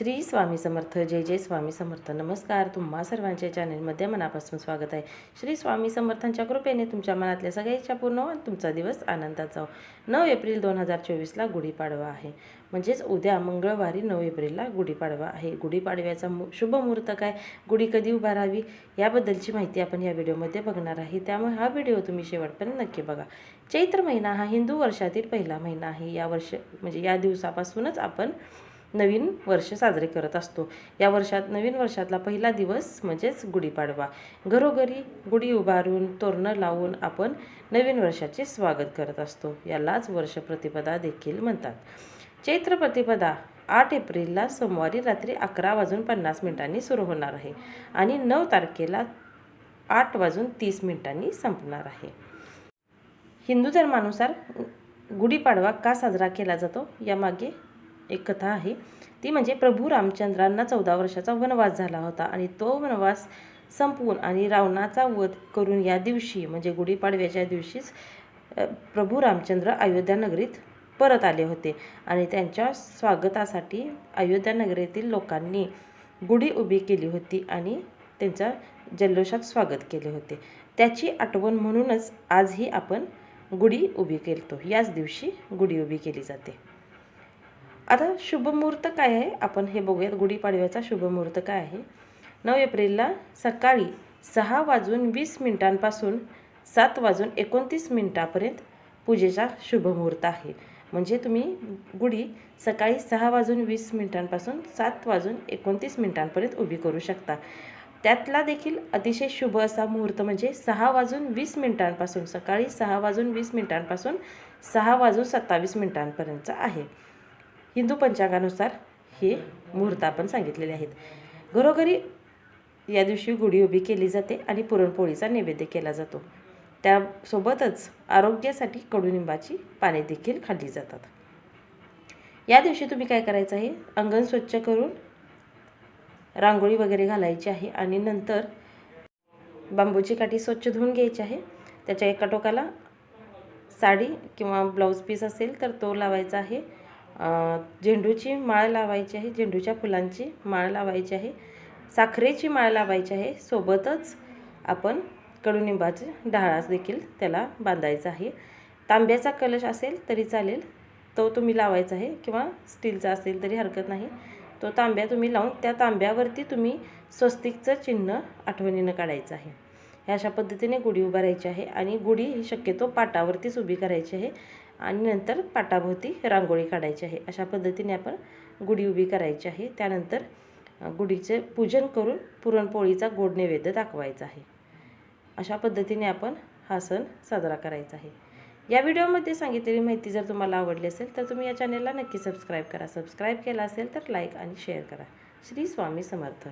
श्री स्वामी समर्थ जय जय स्वामी समर्थ. नमस्कार तुम्हा सर्वांच्या चॅनेलमध्ये मनापासून स्वागत आहे. श्री स्वामी समर्थांच्या कृपेने तुमच्या मनातल्या सगळ्या इच्छा पूर्ण होऊन तुमचा दिवस आनंदात जाऊ हो. नऊ एप्रिल दोन हजार चोवीसला गुढीपाडवा आहे. म्हणजेच उद्या मंगळवारी नऊ एप्रिलला गुढीपाडवा आहे. गुढीपाडव्याचा मु शुभ मुहूर्त काय? गुढी कधी उभारावी याबद्दलची माहिती आपण या व्हिडिओमध्ये बघणार आहे. त्यामुळे हा व्हिडिओ तुम्ही शेवटपर्यंत नक्की बघा. चैत्र महिना हा हिंदू वर्षातील पहिला महिना आहे. या वर्ष म्हणजे या दिवसापासूनच आपण नवीन वर्ष साजरे करत असतो. या वर्षात नवीन वर्षातला पहिला दिवस म्हणजेच गुढीपाडवा. घरोघरी गुढी उभारून तोरणं लावून आपण नवीन वर्षाचे स्वागत करत असतो. यालाच वर्ष प्रतिपदा देखील म्हणतात. चैत्र प्रतिपदा आठ एप्रिलला सोमवारी रात्री अकरा वाजून पन्नास मिनिटांनी सुरू होणार आहे आणि नऊ तारखेला आठ वाजून तीस मिनिटांनी संपणार आहे. हिंदू धर्मानुसार गुढीपाडवा का साजरा केला जातो? यामागे एक कथा आहे. ती म्हणजे प्रभू रामचंद्रांना चौदा वर्षाचा वनवास झाला होता आणि तो वनवास संपवून आणि रावणाचा वध करून या दिवशी म्हणजे गुढीपाडव्याच्या दिवशीच प्रभू रामचंद्र अयोध्या नगरीत परत आले होते आणि त्यांच्या स्वागतासाठी अयोध्या नगरीतील लोकांनी गुढी उभी केली होती आणि त्यांचा जल्लोषात स्वागत केले होते. त्याची आठवण म्हणूनच आजही आपण गुढी उभी केलतो. याच दिवशी गुढी उभी केली जाते. आता शुभमुहूर्त काय आहे? आपण हे बघूयात गुढीपाडव्याचा शुभमुहूर्त काय आहे? नऊ एप्रिलला सकाळी सहा वाजून वीस मिनिटांपासून सात वाजून एकोणतीस मिनिटापर्यंत पूजेचा शुभमुहूर्त आहे. म्हणजे तुम्ही गुढी सकाळी सहा वाजून वीस मिनिटांपासून सात वाजून एकोणतीस मिनिटांपर्यंत उभी करू शकता. त्यातला देखील अतिशय शुभ असा मुहूर्त म्हणजे सहा वाजून वीस मिनिटांपासून सकाळी सहा वाजून वीस मिनिटांपासून सहा वाजून सत्तावीस मिनिटांपर्यंतचा आहे. हिंदू पंचांगानुसार हे मुहूर्त आपण सांगितलेले आहेत. घरोघरी या दिवशी गुढी उभी केली जाते आणि पुरणपोळीचा नैवेद्य केला जातो. त्यासोबतच आरोग्यासाठी कडुनिंबाची पाने देखील खाल्ली जातात. या दिवशी तुम्ही काय करायचं आहे? अंगण स्वच्छ करून रांगोळी वगैरे घालायची आहे आणि नंतर बांबूची काठी स्वच्छ धुवून घ्यायची आहे. त्याच्या एका टोकाला साडी किंवा ब्लाऊज पीस असेल तर तो लावायचा आहे. झेंडूची माळ लावायची आहे झेंडूच्या फुलांची माळ लावायची आहे साखरेची माळ लावायची आहे सोबतच आपण कडुनिंबाचे डहाळास देखील त्याला बांधायचा आहे. तांब्याचा कलश असेल तरी चालेल तो तुम्ही लावायचा आहे किंवा स्टीलचा असेल तरी हरकत नाही. तो तांब्या तुम्ही लावून त्या तांब्यावरती तुम्ही स्वस्तिकचं चिन्ह आठवणीनं काढायचं आहे. ह्या अशा पद्धतीने गुढी उभारायची आहे आणि गुढी ही शक्यतो पाटावरतीच उभी करायची आहे. आणि नंतर पाटाभोवती रांगोळी काढायची आहे. अशा पद्धतीने आपण गुढी उभी करायची आहे. त्यानंतर गुढीचे पूजन करून पुरणपोळीचा गोड नैवेद्य दाखवायचा आहे. अशा पद्धतीने आपण हा सण साजरा करायचा आहे. या व्हिडिओमध्ये सांगितलेली माहिती जर तुम्हाला आवडली असेल तर तुम्ही या चॅनेलला नक्की सबस्क्राईब करा. सबस्क्राईब केला असेल तर लाईक आणि शेअर करा. श्री स्वामी समर्थ.